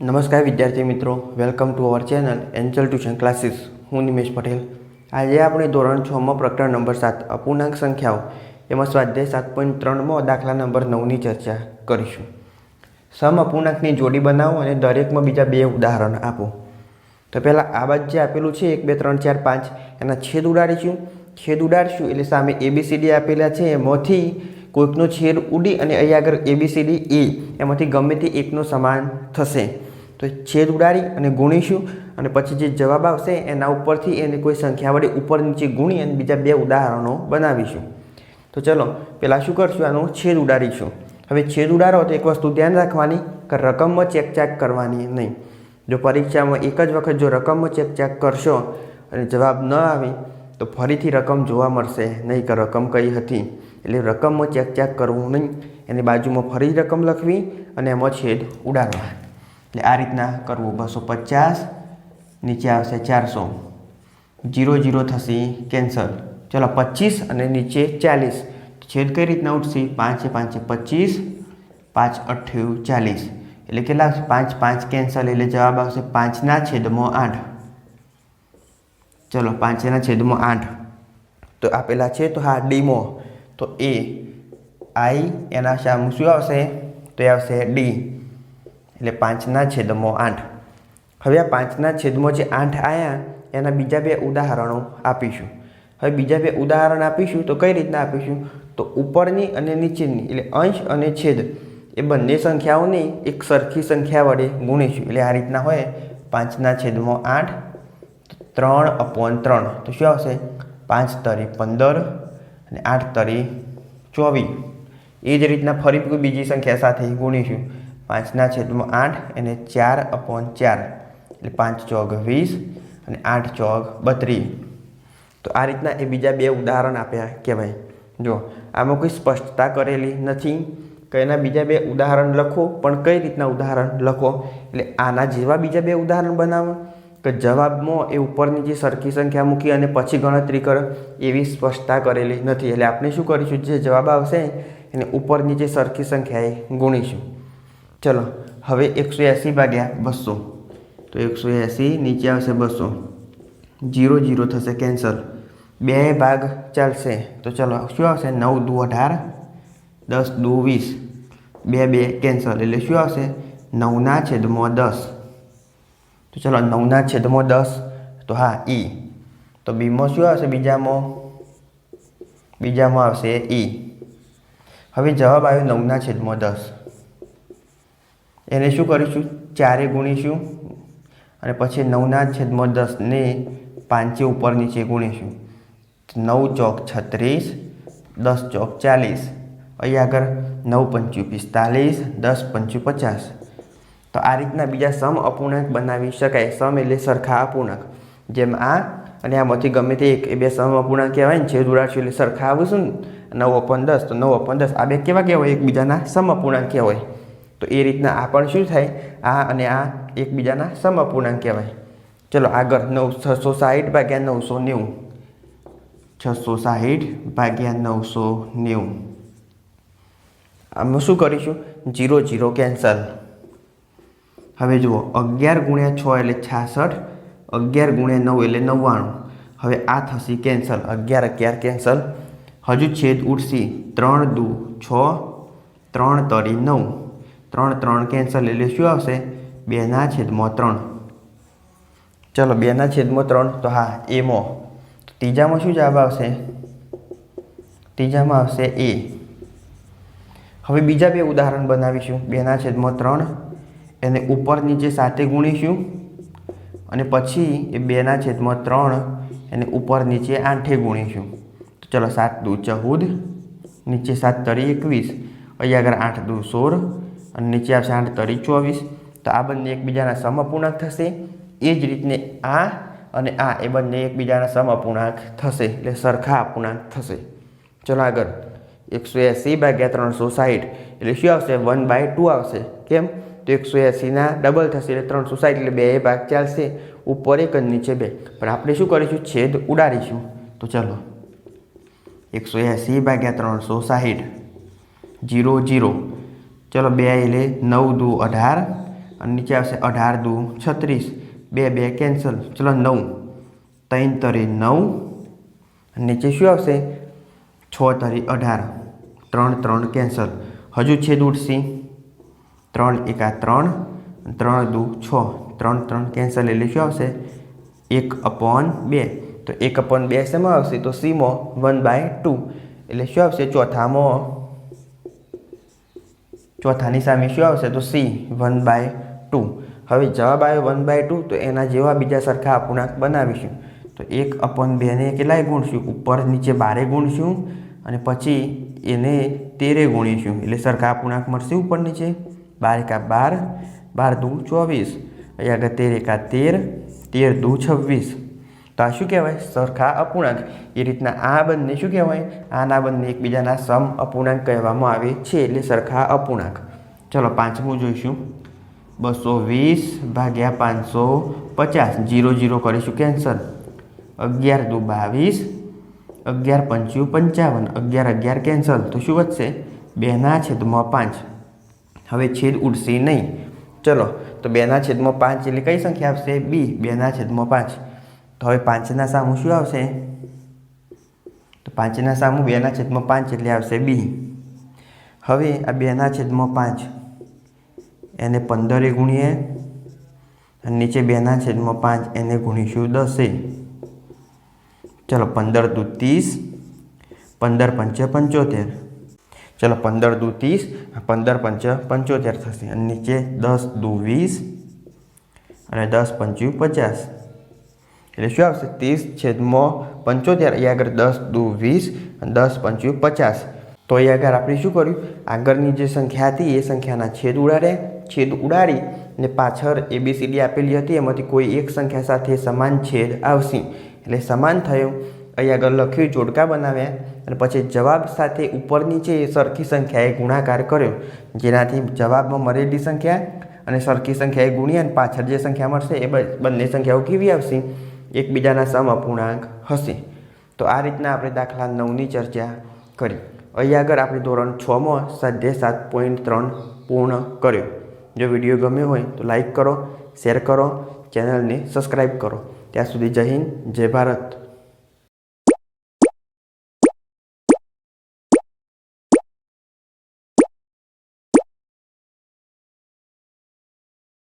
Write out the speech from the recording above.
નમસ્કાર વિદ્યાર્થી મિત્રો welcome to our channel angel tuition classes હું નિમેશ પટેલ. આજે આપણે ધોરણ છમાં પ્રકરણ નંબર સાત, અપૂર્ણાંક સંખ્યાઓ, એમાં સ્વાધ્યાય સાત પોઈન્ટ ત્રણમાં દાખલા નંબર નવની ચર્ચા કરીશું. સમ અપૂર્ણાંકની જોડી બનાવો અને દરેકમાં બીજા બે ઉદાહરણ આપો. તો પહેલાં આ બાજુ જે આપેલું છે, એક, બે, ત્રણ, ચાર, પાંચ, એના છેદ ઉડાડીશું. છેદ ઉડાડશું એટલે સામે એબીસીડી આપેલા છે, એમાંથી કોઈકનો છેદ ઉડી અને અહીં આગળ એબીસીડી એ એમાંથી ગમે તે એકનો સમાન થશે. તો છેદ ઉડાડી અને ગુણીશું અને પછી જે જવાબ આવશે એના ઉપરથી એને કોઈ સંખ્યા વડે ઉપર નીચે ગુણી અને બીજા બે ઉદાહરણો બનાવીશું. તો ચલો પહેલાં શું કરશું? આનું છેદ ઉડાડીશું. હવે છેદ ઉડાડો તો એક વસ્તુ ધ્યાન રાખવાની કે રકમમાં ચેક ચેક કરવાની નહીં. જો પરીક્ષામાં એક જ વખત જો રકમમાં ચેક ચેક કરશો અને જવાબ ન આવે, તો ફરીથી રકમ જોવા મળશે. નહીં કે રકમ કઈ હતી. એટલે રકમમાં ચેક ચેક કરવું નહીં. એની બાજુમાં ફરી રકમ લખવી અને એમાં છેદ ઉડાડવા એટલે આ રીતના કરવું. બસો પચાસ, નીચે આવશે ચારસો. જીરો જીરો થશે, કેન્સલ. ચલો પચીસ અને નીચે ચાલીસ. છેદ કઈ રીતના ઉઠશે પાંચે પાંચે પચીસ, પાંચ અઠ્યાવીસ ચાલીસ. એટલે કેટલા આવશે? પાંચ પાંચ કેન્સલ. એટલે જવાબ આવશે પાંચના છેદમાં આઠ. ચલો પાંચના છેદમાં આઠ. તો આપેલા છે, તો હા ડીમો તો એ, આઈ, એના સામું શું આવશે? તો એ આવશે ડી. એટલે પાંચના છેદમાં આઠ. હવે આ પાંચના છેદમાં જે આઠ આવ્યા એના બીજા બે ઉદાહરણો આપીશું. હવે બીજા બે ઉદાહરણ આપીશું તો કઈ રીતના આપીશું? તો ઉપરની અને નીચેની, એટલે અંશ અને છેદ, એ બંને સંખ્યાઓને એક સરખી સંખ્યા વડે ગુણીશું. એટલે આ રીતના હોય, પાંચના છેદમાં આઠ, ત્રણ અપોન ત્રણ. તો શું આવશે? પાંચ તરી પંદર અને આઠ તરી ચોવીસ. એ જ રીતના ફરી બીજી સંખ્યા સાથે ગુણીશું. પાંચના છેદમાં આઠ અને ચાર અપોન ચાર. એટલે પાંચ ચોક વીસ અને આઠ ચોક બત્રીસ. તો આ રીતના એ બીજા બે ઉદાહરણ આપ્યા કહેવાય. જો, આમાં કોઈ સ્પષ્ટતા કરેલી નથી. કે બીજા બે ઉદાહરણ લખો, પણ કઈ રીતના ઉદાહરણ લખો? એટલે આના જેવા બીજા બે ઉદાહરણ બનાવો કે જવાબમાં એ ઉપરની જે સરખી સંખ્યા મૂકી અને પછી ગણતરી કરો, એવી સ્પષ્ટતા કરેલી નથી. એટલે આપણે શું કરીશું? જે જવાબ આવશે એને ઉપરની જે સરખી સંખ્યાએ ગુણીશું. ચલો, હવે એકસો એંસી ભાગ્યા બસો. તો એકસો એંસી નીચે આવશે બસો. જીરો જીરો થશે કેન્સલ બે ભાગ ચાલશે. તો ચલો, શું આવશે? નવ દુ અઢાર, દસ દુ વીસ. બે બે કેન્સલ એટલે શું આવશે? નવના છેદમાં દસ. તો ચલો નવના છેદમાં દસ. તો હા, ઈ. તો બીમાં શું આવશે? બીજામાં? બીજામાં આવશે ઈ. હવે જવાબ આવ્યો નવના છેદમાં દસ. એને શું કરીશું? ચારે ગુણીશું અને પછી નવના છેદમાં દસને પાંચે ઉપર નીચે ગુણીશું. નવ ચોક છત્રીસ દસ ચોક ચાલીસ. અહીં આગળ નવ પંચું પિસ્તાલીસ દસ પંચું પચાસ. તો આ રીતના બીજા સમ અપૂર્ણાંક બનાવી શકાય. સમ એટલે સરખા અપૂર્ણાંક. જેમ આ અને આમાંથી ગમે તે એક એ બે સમ અપૂર્ણાંક કહેવાય ને છેદ ઉડાડશું એટલે સરખા આવશું ને. નવ અપન દસ તો નવ અપન દસ. આ બે કેવા કહેવાય? એકબીજાના સમ અપૂર્ણાંક કહેવાય. તો એ રીતના આ પણ શું થાય? આ અને આ એકબીજાના સમ અપૂર્ણાંક કહેવાય. ચલો આગળ નવ છસો સાહીઠ ભાગ્યા નવસો નેવું. છસો સાહીઠ ભાગ્યા નવસો નેવું. આમાં શું કરીશું? Zero zero cancel. હવે જુઓ, અગિયાર ગુણ્યા છ એટલે છાસઠ, અગિયાર ગુણ્યા નવ એટલે નવ્વાણું. હવે આ થશે કેન્સલ. અગિયાર અગિયાર કેન્સલ. હજુ છેદ ઉડશે. ત્રણ દુ છ, ત્રણ તરી નવ. ત્રણ ત્રણ કેન્સલ એટલે શું આવશે. બેના છેદમાં ત્રણ. ચલો બેના છેદમાં ત્રણ, તો હા એમાં ત્રીજામાં શું જવાબ આવશે? ત્રીજામાં આવશે એ. હવે બીજા બે ઉદાહરણ બનાવીશું. બેના છેદમાં ત્રણ, એને ઉપર નીચે સાથે ગુણીશું. અને પછી એ બેના છેદમાં ત્રણ, એને ઉપર નીચે આઠે ગુણીશું. તો ચલો, સાત દુ ચૌદ, નીચે સાત તરી એકવીસ. અહીંયા આગળ આઠ દુ સોળ અને નીચે આવશે આઠ તરી ચોવીસ. તો આ બંને એકબીજાના સમઅપૂર્ણાંક થશે. એ જ રીતને આ અને આ એ બંને એકબીજાના સમઅપૂર્ણાંક થશે. એટલે સરખા અપૂર્ણાંક થશે. ચલો આગળ. એકસો એંસી ભાગ્યા ત્રણસો સાહીઠ. એટલે શું આવશે? વન બાય ટુ આવશે. કેમ? તો એકસો એંસીના ડબલ થશે એટલે ત્રણસો સાઠ એટલે બે ભાગ ચાલશે. ઉપર એક અને નીચે બે. પણ આપણે શું કરીશું? છેદ ઉડાડીશું. તો ચલો. એકસો એંસી ભાગ્યા ત્રણસો સાહીઠ. Zero zero. ચલો બે એટલે નવ દુ અઢાર, અને નીચે આવશે અઢાર દુ છત્રીસ. બે બે કેન્સલ ચલો નવ. ત્રણ તરી નવ, અને નીચે શું આવશે? છ તરી અઢાર. ત્રણ ત્રણ કેન્સલ હજુ છેદ ઉઠશી ત્રણ, એકા, ત્રણ ત્રણ દુ છ. ત્રણ ત્રણ કેન્સલ એટલે શું આવશે? એક અપોન બે. તો એક અપોન બે શેમાં આવશે? તો સીમાં વન બાય ટુ. એટલે શું આવશે? ચોથામાં ચોથાની સામે શું આવશે? તો સી, વન બાય ટુ. હવે જવાબ આવ્યો વન બાય ટુ, તો એના જેવા બીજા સરખા અપૂર્ણાંક બનાવીશું. તો એક અપન બેને કેટલાય ગુણશું? ઉપર નીચે બારે ગુણશું અને પછી એને તેરે ગુણીશું. એટલે સરખા અપૂર્ણાંક મળશે ઉપર નીચે. બાર એકા બાર બાર દુ ચોવીસ. અહીંયા આગળ તેર એકા તેર તેર દુ છવ્વીસ. તો આ શું કહેવાય? સરખા અપૂર્ણાંક. એ રીતના આ બંને શું કહેવાય? આના બંને એકબીજાના સમ અપૂર્ણાંક કહેવામાં આવે છે, એટલે સરખા અપૂર્ણાંક. ચલો પાંચમું જોઈશું. બસો વીસ ભાગ્યા પાંચસો પચાસ. જીરો જીરો કરીશું કેન્સલ. અગિયાર દુ બાવીસ. અગિયાર પંચ્યું પંચાવન. અગિયાર અગિયાર કેન્સલ. તો શું વધશે? બેના છેદમાં પાંચ. હવે છેદ ઉડશે નહીં. ચલો, તો બેના છેદમાં પાંચ એટલે કઈ સંખ્યા આવશે? બી. બેના છેદમાં પાંચ. તો હવે પાંચના સામું શું આવશે? તો પાંચના સામું બેના છેદમાં પાંચ એટલે આવશે બી. હવે આ બેના છેદમાં પાંચ, એને પંદરે ગુણીએ અને નીચે બેના છેદમાં પાંચ, એને ગુણીશું દસે. ચલો પંદર દુ ત્રીસ, પંદર પંચે પંચોતેર. ચલો પંદર દુ ત્રીસ પંદર પંચ પંચોતેર થશે. અને નીચે દસ દુ વીસ અને દસ પંચ્યું પચાસ. એટલે શું આવશે? ત્રીસ છેદમાં પંચોતેર, અહીંયા આગળ દસ દુ વીસ અને દસ પંચ્યું પચાસ. તો અહીંયા આગળ આપણે શું કર્યું? આગળની જે સંખ્યા હતી, એ સંખ્યાના છેદ ઉડાડે, છેદ ઉડાડી ને પાછળ એબીસીડી આપેલી હતી. એમાંથી કોઈ એક સંખ્યા સાથે સમાન છેદ આવશે. એટલે સમાન થયું. અહીંયા આગળ લખ્યું જોડકા બનાવ્યા. અને પછી જવાબ સાથે ઉપર નીચે એ સરખી સંખ્યાએ ગુણાકાર કર્યો. જેનાથી જવાબમાં મળેલી સંખ્યા અને સરખી સંખ્યાએ ગુણ્યા અને પાછળ જે સંખ્યા મળશે, એ બંને સંખ્યાઓ કેવી આવશે? એકબીજાના સમ અપૂર્ણાંક હશે. તો આ રીતના આપણે દાખલા નવની ચર્ચા કરી. અહીં આગળ આપણે ધોરણ છમાં સાધ્ય સાત પોઈન્ટ ત્રણ પૂર્ણ કર્યો. જો વીડિયો ગમ્યો હોય તો લાઈક કરો, શેર કરો, ચેનલને સબસ્ક્રાઈબ કરો. ત્યાં સુધી જય હિન્દ, જય ભારત.